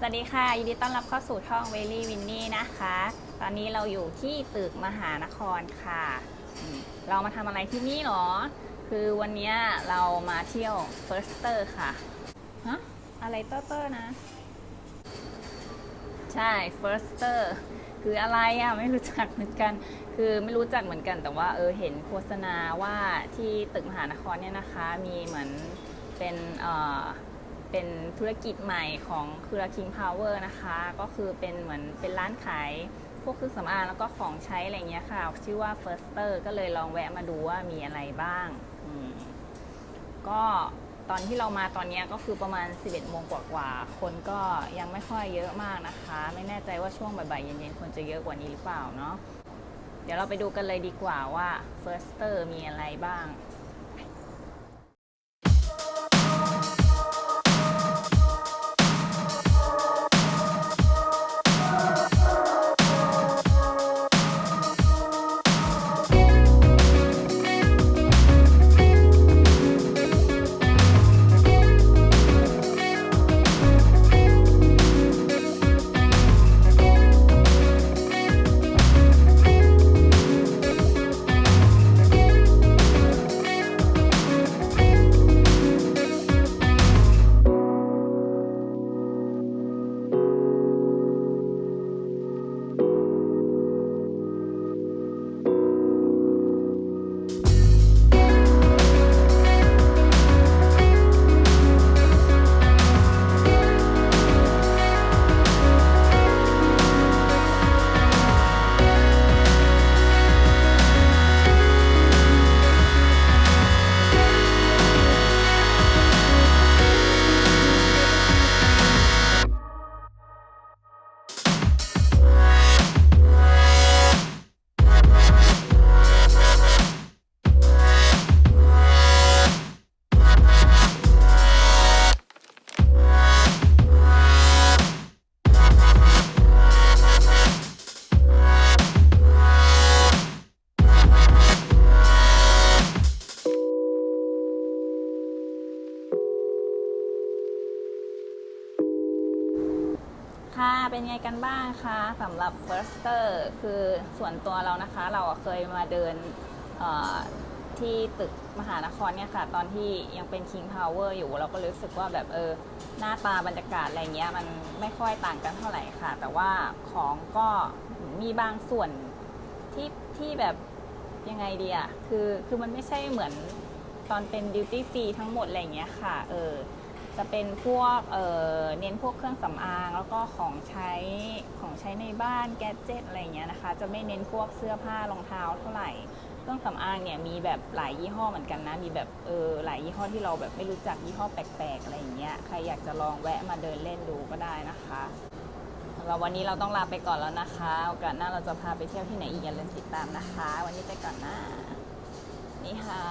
สวัสดีค่ะ ยินดีต้อนรับเข้าสู่ท่องเวลี่วินนี่นะคะ ตอนนี้เราอยู่ที่ตึกมหานครค่ะอืมเรามาทำอะไรที่นี่หรอ คือวันเนี้ยเรามาเที่ยว Firster ค่ะ ฮะ อะไรเตอร์เตอร์นะ ใช่ Firster คืออะไรอะ ไม่รู้จักเหมือนกัน คือไม่รู้จักเหมือนกันแต่ว่าเออเห็นโฆษณาว่าที่ตึกมหานครเนี่ยนะคะ มีเหมือนเป็นเอ่อ เป็นธุรกิจใหม่ของเครือ King Power นะคะ ก็คือเป็นเหมือนเป็นร้านขายพวกเครื่องสำอางแล้วก็ของใช้อะไรเงี้ยค่ะ ชื่อว่า Firster ก็เลยลองแวะมาดูว่ามีอะไรบ้าง ก็ตอนที่เรามาตอนนี้ก็คือประมาณ 11 โมงกว่าๆ คนก็ยังไม่ค่อยเยอะมากนะคะ ไม่แน่ใจว่าช่วงบ่ายๆ เย็นๆ คนจะเยอะกว่านี้หรือเปล่าเนาะ เดี๋ยวเราไปดูกันเลยดีกว่าว่า Firster มีอะไรบ้าง ค่ะ เป็นไงกันบ้างคะสำหรับ Firster คือส่วนตัวเรานะคะ เราเคยมาเดินที่ตึกมหานครเนี่ยค่ะ ตอนที่ยังเป็น King Power อยู่ เราก็รู้สึกว่าแบบเออ หน้าตาบรรยากาศอะไรเงี้ย มันไม่ค่อยต่างกันเท่าไหร่ค่ะ แต่ว่าของก็มีบางส่วนที่ที่แบบยังไงดีอะคือคือมันไม่ใช่เหมือนตอนเป็น duty free ทั้งหมดอะไรเงี้ยค่ะ เออ จะเป็นพวกเเน้นพวกเครื่องสำอางแล้วก็ของใช้ของใช้ในบ้านแกจิตอะไรเงี้ยนะคะ จะไม่เน้นพวกเสื้อผ้ารองเท้าเท่าไหร่ เครื่องสำอางเนี่ยมีแบบหลายยี่ห้อเหมือนกันนะ มีแบบเออหลายยี่ห้อที่เราแบบไม่รู้จักยี่ห้อแปลกๆอะไรเงี้ย ใครอยากจะลองแวะมาเดินเล่นดูก็ได้นะคะสำหรับวันนี้เราต้องลาไปก่อนแล้วนะคะโอกาสหน้าเราจะพาไปเที่ยวที่ไหนอีกอย่าลืมติดตามนะคะ วันนี้ไปก่อนนะนี่ค่ะ